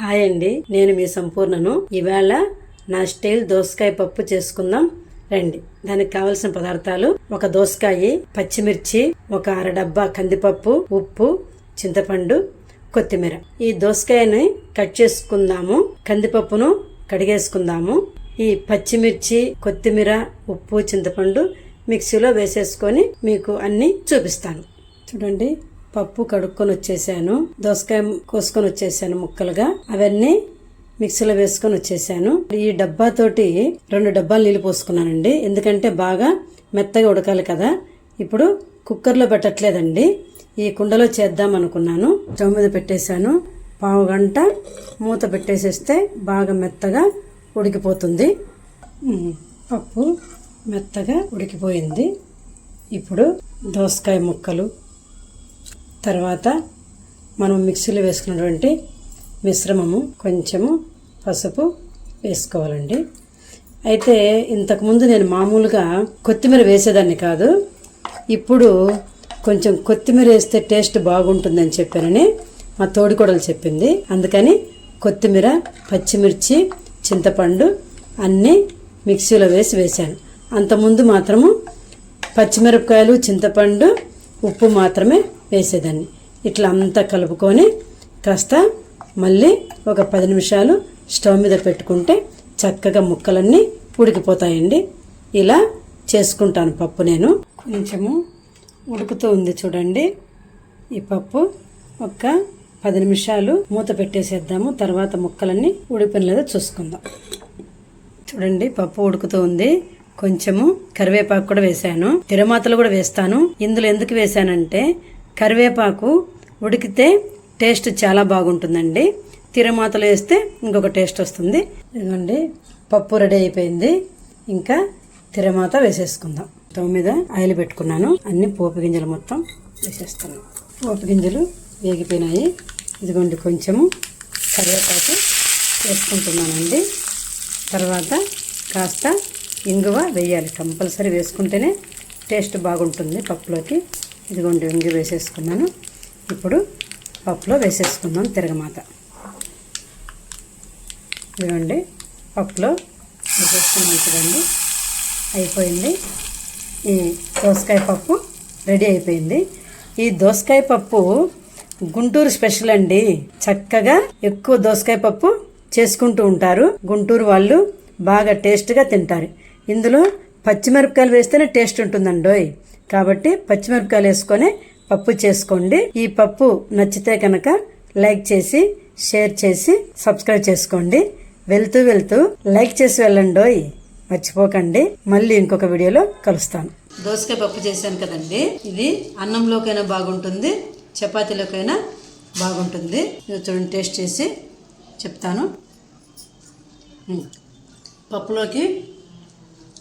Hi అండి. నేను మీ సంపూర్ణను. ఇవాళ నా స్టైల్ దోసకాయ పప్పు చేసుకుందాం. రండి. దానికి కావలసిన పదార్థాలు. ఒక దోసకాయ పచ్చిమిర్చి ఒక అర డబ్బా కందిపప్పు ఉప్పు చింతపండు కొత్తిమీర. ఈ దోసకాయని కట్ చేసుకుందాము. కందిపప్పును కడిగేసుకుందాము. ఈ పచ్చిమిర్చి కొత్తిమీర ఉప్పు చింతపండు మిక్సీలో వేసేసుకొని మీకు అన్నీ చూపిస్తాను. చూడండి. పప్పు కడుక్కొని వచ్చేసాను. దోసకాయ కోసుకొని వచ్చేసాను ముక్కలుగా. అవన్నీ మిక్సీలో వేసుకొని వచ్చేసాను. ఈ డబ్బాతోటి రెండు డబ్బాలు నీళ్ళు పోసుకున్నానండి. ఎందుకంటే బాగా మెత్తగా ఉడకాలి కదా. ఇప్పుడు కుక్కర్లో పెట్టట్లేదండి. ఈ కుండలో చేద్దాం అనుకున్నాను. స్టవ్ మీద పెట్టేశాను. పావు గంట మూత పెట్టేసేస్తే బాగా మెత్తగా ఉడికిపోతుంది. పప్పు మెత్తగా ఉడికిపోయింది. ఇప్పుడు దోసకాయ ముక్కలు తర్వాత మనం మిక్సీలో వేసుకున్నటువంటి మిశ్రమము కొంచెము పసుపు వేసుకోవాలండి. అయితే ఇంతకుముందు నేను మామూలుగా కొత్తిమీర వేసేదాన్ని కాదు. ఇప్పుడు కొంచెం కొత్తిమీర వేస్తే టేస్ట్ బాగుంటుందని చెప్పానని మా తోడికోడలు చెప్పింది. అందుకని కొత్తిమీర పచ్చిమిర్చి చింతపండు అన్నీ మిక్సీలో వేసి వేశాను. అంతకుముందు మాత్రము పచ్చిమిరపకాయలు చింతపండు ఉప్పు మాత్రమే వేసేదాన్ని. ఇట్లా అంతా కలుపుకొని కాస్త మళ్ళీ ఒక పది నిమిషాలు స్టవ్ మీద పెట్టుకుంటే చక్కగా ముక్కలన్నీ ఉడికిపోతాయండి. ఇలా చేసుకుంటాను పప్పు నేను. కొంచెము ఉడుకుతూ ఉంది చూడండి. ఈ పప్పు ఒక పది నిమిషాలు మూత పెట్టేసేద్దాము. తర్వాత ముక్కలన్నీ ఉడిపోయిన లేదా చూసుకుందాం. చూడండి పప్పు ఉడుకుతూ ఉంది. కొంచెము కరివేపాకు కూడా వేశాను. తిరమాతలు కూడా వేస్తాను. ఇందులో ఎందుకు వేశానంటే కరివేపాకు ఉడికితే టేస్ట్ చాలా బాగుంటుందండి. తిరమాతలు వేస్తే ఇంకొక టేస్ట్ వస్తుంది. ఇదిగోండి పప్పు రెడీ అయిపోయింది. ఇంకా తిరమాత వేసేసుకుందాం. స్టవ్ మీద ఆయిల్ పెట్టుకున్నాను. అన్ని పోపు గింజలు మొత్తం వేసేస్తాను పోపు గింజలు వేగిపోయినాయి. ఇదిగోండి కొంచెము కరివేపాకు వేసుకుంటున్నానండి. తర్వాత కాస్త ఇంగువ వేయాలి. కంపల్సరీ వేసుకుంటేనే టేస్ట్ బాగుంటుంది పప్పులోకి. ఇదిగోండి ఇంగు వేసేసుకున్నాను. ఇప్పుడు పప్పులో వేసేసుకుందాం తిరగమాత. ఇదిగోండి పప్పులో వేసేసుకున్నాం చూడండి. అయిపోయింది. ఈ దోసకాయ పప్పు రెడీ అయిపోయింది. ఈ దోసకాయ పప్పు గుంటూరు స్పెషల్ అండి. చక్కగా ఎక్కువ దోసకాయ పప్పు చేసుకుంటూ ఉంటారు. గుంటూరు వాళ్ళు బాగా టేస్ట్గా తింటారు. ఇందులో పచ్చిమిరపకాయలు వేస్తేనే టేస్ట్ ఉంటుందండోయ్. కాబట్టి పచ్చిమిరపకాయలు వేసుకొని పప్పు చేసుకోండి. ఈ పప్పు నచ్చితే కనుక లైక్ చేసి షేర్ చేసి సబ్స్క్రైబ్ చేసుకోండి. వెళ్తూ వెళ్తూ లైక్ చేసి వెళ్ళండోయ్. మర్చిపోకండి. మళ్ళీ ఇంకొక వీడియోలో కలుస్తాను. దోసకాయ పప్పు చేశాను కదండి. ఇది అన్నంలోకైనా బాగుంటుంది చపాతీలోకైనా బాగుంటుంది. చూడండి టేస్ట్ చేసి చెప్తాను. పప్పులోకి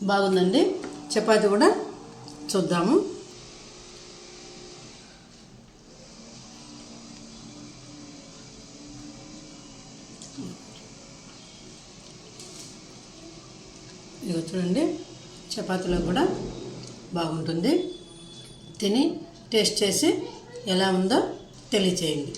బాగుందండి. చపాతీ కూడా చూద్దాము. ఇదిగో చూడండి చపాతీలో కూడా బాగుంటుంది. తిని టేస్ట్ చేసి ఎలా ఉందో తెలియచేయండి.